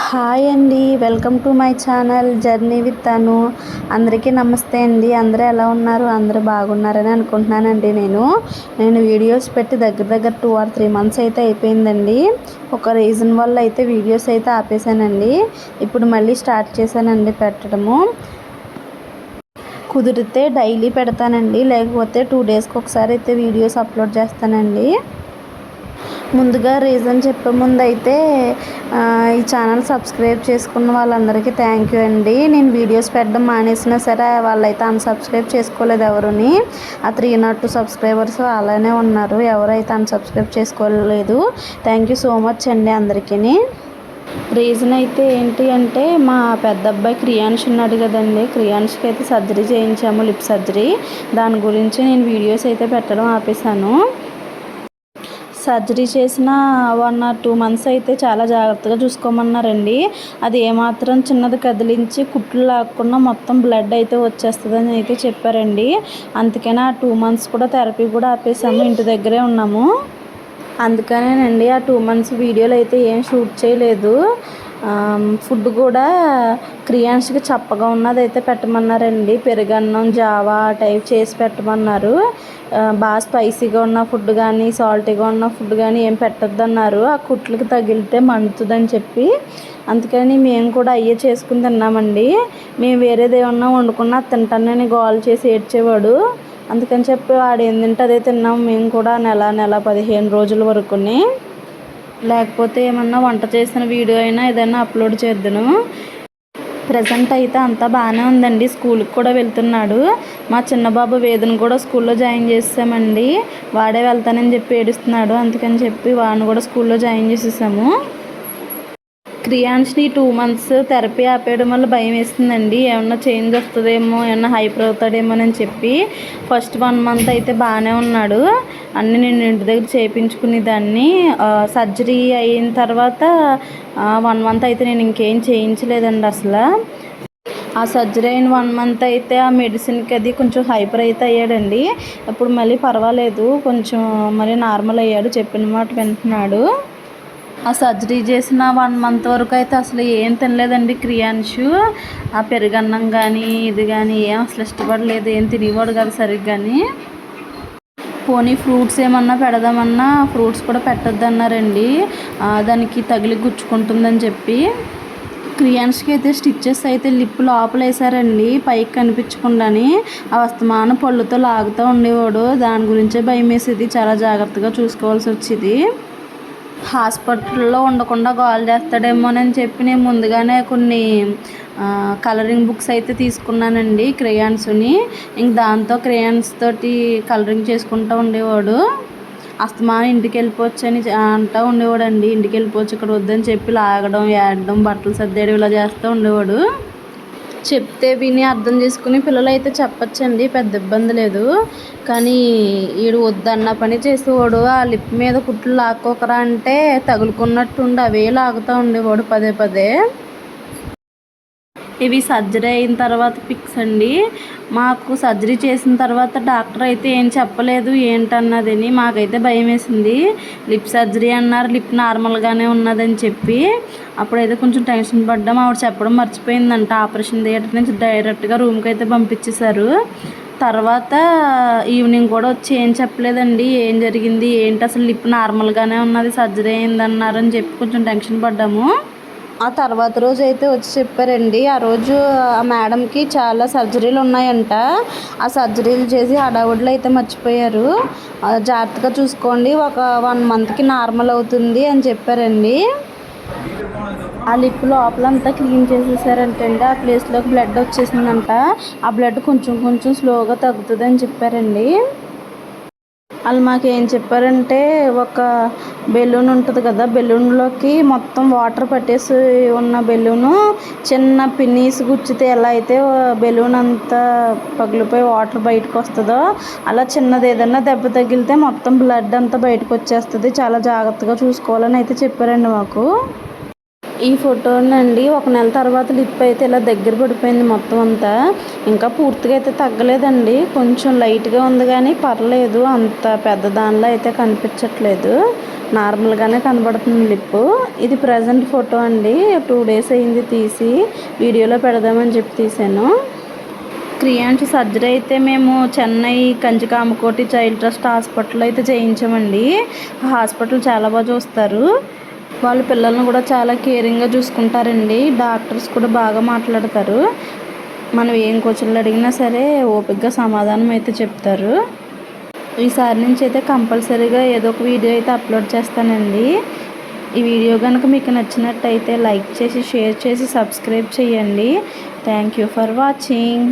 Hi అండి welcome to my channel journey with Tanu. అందరికీ నమస్తే అండి. అందరూ ఎలా ఉన్నారు? అందరూ బాగున్నారని అనుకుంటున్నానండి నేను. నేను వీడియోస్ పెట్టి దగ్గర దగ్గర టూ ఆర్ త్రీ మంత్స్ అయితే అయిపోయిందండి. ఒక రీజన్ వల్ల అయితే వీడియోస్ అయితే ఆపేసానండి ఇప్పుడు మళ్ళీ స్టార్ట్ చేశానండి పెట్టడము. కుదిరితే డైలీ పెడతానండి. లేకపోతే టూ డేస్కి ఒకసారి అయితే వీడియోస్ అప్లోడ్ చేస్తానండి. ముందుగా రీజన్ చెప్పే ముందు అయితే ఈ ఛానల్ సబ్స్క్రైబ్ చేసుకున్న వాళ్ళందరికీ థ్యాంక్ యూ అండి. నేను వీడియోస్ పెట్టడం మానేసినా సరే వాళ్ళైతే అన్సబ్స్క్రైబ్ చేసుకోలేదు ఎవరుని. ఆ త్రీ నాట్ టూ సబ్స్క్రైబర్స్ అలానే ఉన్నారు. ఎవరైతే అన్సబ్స్క్రైబ్ చేసుకోలేదు థ్యాంక్ యూ సో మచ్ అండి అందరికీ. రీజన్ అయితే ఏంటి అంటే మా పెద్ద అబ్బాయి క్రియాన్ష్ ఉన్నాడు కదండి. క్రియాన్ష్కి అయితే సర్జరీ చేయించాము లిప్ సర్జరీ దాని గురించి నేను వీడియోస్ అయితే పెట్టడం ఆపేశాను. సర్జరీ చేసిన వన్ ఆర్ టూ మంత్స్ అయితే చాలా జాగ్రత్తగా చూసుకోమన్నారండి. అది ఏమాత్రం చిన్నది కదిలించి కుట్లు లాక్కుండా మొత్తం బ్లడ్ అయితే వచ్చేస్తుందని అయితే చెప్పారండి. అందుకని ఆ టూ మంత్స్ కూడా థెరపీ కూడా ఆపేసాము ఇంటి దగ్గరే ఉన్నాము. అందుకనేనండి ఆ టూ మంత్స్ వీడియోలు అయితే ఏం షూట్ చేయలేదు. ఫుడ్ కూడా క్రియాన్స్కి చప్పగా ఉన్నది అయితే పెట్టమన్నారండి. పెరుగన్నం జావా టైప్ చేసి పెట్టమన్నారు. బాగా స్పైసీగా ఉన్న ఫుడ్ కానీ సాల్టీగా ఉన్న ఫుడ్ కానీ ఏం పెట్టొద్దన్నారు. ఆ కుట్లకి తగిలితే మండుతుందని చెప్పి. అందుకని మేము కూడా అయ్యే చేసుకుని తిన్నామండి. మేము వేరేది ఏమన్నా వండుకున్నా తింటానని గోల్ చేసి ఏడ్చేవాడు. అందుకని చెప్పి వాడు ఏం తింటే అదే తిన్నాం. మేము కూడా నెల నెల పదిహేను రోజుల వరకుని. లేకపోతే ఏమన్నా వంట చేసిన వీడియో అయినా ఏదైనా అప్లోడ్ చేద్దాను. ప్రజెంట్ అయితే అంతా బాగానే ఉందండి. స్కూల్కి కూడా వెళ్తున్నాడు. మా చిన్న బాబు వేదన కూడా స్కూల్లో జాయిన్ చేసామండి వాడే వెళ్తానని చెప్పి ఏడుస్తున్నాడు. అందుకని చెప్పి వాడిని కూడా స్కూల్లో జాయిన్ చేసేసాము. క్రియాన్స్ని టూ మంత్స్ థెరపీ ఆపేయడం వల్ల భయం వేస్తుందండి. ఏమన్నా చేంజ్ వస్తుందేమో ఏమన్నా హైపర్ అవుతాడేమో అని చెప్పి ఫస్ట్ వన్ మంత్ అయితే బాగానే ఉన్నాడు. అన్నీ నేను ఇంటి దగ్గర చేయించుకునేదాన్ని సర్జరీ అయిన తర్వాత వన్ మంత్ అయితే నేను ఇంకేం చేయించలేదండి అసలు. ఆ సర్జరీ అయిన వన్ మంత్ అయితే ఆ మెడిసిన్కి అది కొంచెం హైపర్ అయితే అయ్యాడండి. ఇప్పుడు మళ్ళీ పర్వాలేదు కొంచెం మళ్ళీ నార్మల్ అయ్యాడు చెప్పిన మాట వింటున్నాడు. ఆ సర్జరీ చేసిన వన్ మంత్ వరకు అయితే అసలు ఏం తినలేదండి క్రియాన్షు. ఆ పెరుగన్నం కానీ ఇది కానీ ఏం అసలు ఇష్టపడలేదు ఏం తినేవాడు కాదు సరిగ్గాని పోనీ ఫ్రూట్స్ ఏమన్నా పెడదామన్నా ఫ్రూట్స్ కూడా పెట్టొద్దు అన్నారండి దానికి తగిలి గుచ్చుకుంటుందని చెప్పి. క్రియాన్స్కి అయితే స్టిచ్చెస్ అయితే లిప్ లోపల వేసారండి పైకి కనిపించకుండాని. ఆ వస్తమాన పళ్ళుతో లాగుతూ ఉండేవాడు. దాని గురించే భయం వేసేది చాలా జాగ్రత్తగా చూసుకోవాల్సి వచ్చేది హాస్పిటల్లో ఉండకుండా గోల్ చేస్తాడేమోనని చెప్పి నేను ముందుగానే కొన్ని కలరింగ్ బుక్స్ అయితే తీసుకున్నానండి క్రేయాన్స్ని. ఇంక దాంతో క్రేయాన్స్ తోటి కలరింగ్ చేసుకుంటూ ఉండేవాడు. అస్తమానం ఇంటికి వెళ్ళిపోవచ్చు అని అంటూ ఉండేవాడు అండి ఇంటికి వెళ్ళిపోవచ్చు ఇక్కడ వద్దని చెప్పి లాగడం ఏడడం బట్టలు సర్దేయడం ఇలా చేస్తూ ఉండేవాడు. చెప్తే విని అర్థం చేసుకుని పిల్లలు అయితే చెప్పచ్చండి పెద్ద ఇబ్బంది లేదు. కానీ వీడు వద్దన్న పని చేసేవాడు ఆ లిప్ మీద కుట్లు లాక్కోకరా అంటే తగులుకున్నట్టుండి అవే లాగుతూ ఉండేవాడు పదే పదే. ఇవి సర్జరీ అయిన తర్వాత పిక్స్ అండి. మాకు సర్జరీ చేసిన తర్వాత డాక్టర్ అయితే ఏం చెప్పలేదు ఏంటన్నదని మాకైతే భయం వేసింది లిప్ సర్జరీ అన్నారు లిప్ నార్మల్గానే ఉన్నదని చెప్పి. అప్పుడైతే కొంచెం టెన్షన్ పడ్డాం ఆవిడ చెప్పడం మర్చిపోయిందంట. ఆపరేషన్ థియేటర్ నుంచి డైరెక్ట్గా రూమ్కి అయితే పంపించేశారు. తర్వాత ఈవినింగ్ కూడా వచ్చి ఏం చెప్పలేదండి ఏం జరిగింది ఏంటి అసలు లిప్ నార్మల్గానే ఉన్నది సర్జరీ అయిందన్నారని చెప్పి కొంచెం టెన్షన్ పడ్డాము. ఆ తర్వాత రోజు అయితే వచ్చి చెప్పారండి ఆ రోజు ఆ మేడంకి చాలా సర్జరీలు ఉన్నాయంట. ఆ సర్జరీలు చేసి హడావుడిలో అయితే మర్చిపోయారు. జాగ్రత్తగా చూసుకోండి ఒక వన్ మంత్కి నార్మల్ అవుతుంది అని చెప్పారండి. ఆ లిప్ లోపలంతా క్లీన్ చేసేసారంటండి ఆ ప్లేస్లోకి బ్లడ్ వచ్చేసిందంట. ఆ బ్లడ్ కొంచెం కొంచెం స్లోగా తగ్గుతుంది అని చెప్పారండి. వాళ్ళు మాకు ఏం చెప్పారంటే ఒక బెలూన్ ఉంటుంది కదా బెలూన్లోకి మొత్తం వాటర్ పట్టేసి ఉన్న బెలూను చిన్న పిన్నీస్ గుచ్చితే ఎలా అయితే బెలూన్ అంతా పగిలిపోయి వాటర్ బయటకు వస్తుందో అలా చిన్నది ఏదైనా దెబ్బ తగిలితే మొత్తం బ్లడ్ అంతా బయటకు వచ్చేస్తుంది. చాలా జాగ్రత్తగా చూసుకోవాలని అయితే చెప్పారండి మాకు. ఈ ఫోటోనండి ఒక నెల తర్వాత లిప్ అయితే ఇలా దగ్గర పడిపోయింది మొత్తం అంతా. ఇంకా పూర్తిగా అయితే తగ్గలేదండి. కొంచెం లైట్గా ఉంది కానీ పర్లేదు అంత పెద్ద దానిలో అయితే కనిపించట్లేదు. నార్మల్గానే కనబడుతుంది లిప్. ఇది ప్రజెంట్ ఫోటో అండి. టూ డేస్ అయింది తీసి వీడియోలో పెడదామని చెప్పి తీసాను. క్రియాన్స్ సర్జరీ అయితే మేము చెన్నై కంచికామకోటి చైల్డ్ ట్రస్ట్ హాస్పిటల్లో అయితే చేయించామండి. హాస్పిటల్ చాలా బాగా చూస్తారు. వాళ్ళ పిల్లల్ని కూడా చాలా కేరింగ్గా చూసుకుంటారండి. డాక్టర్స్ కూడా బాగా మాట్లాడతారు. మనం ఏం క్వశ్చన్లు అడిగినా సరే ఓపికగా సమాధానం అయితే చెప్తారు. ఈసారి నుంచి అయితే కంపల్సరీగా ఏదో ఒక వీడియో అయితే అప్లోడ్ చేస్తానండి. ఈ వీడియో కనుక మీకు నచ్చినట్టయితే లైక్ చేసి షేర్ చేసి సబ్స్క్రైబ్ చేయండి. Thank you for watching.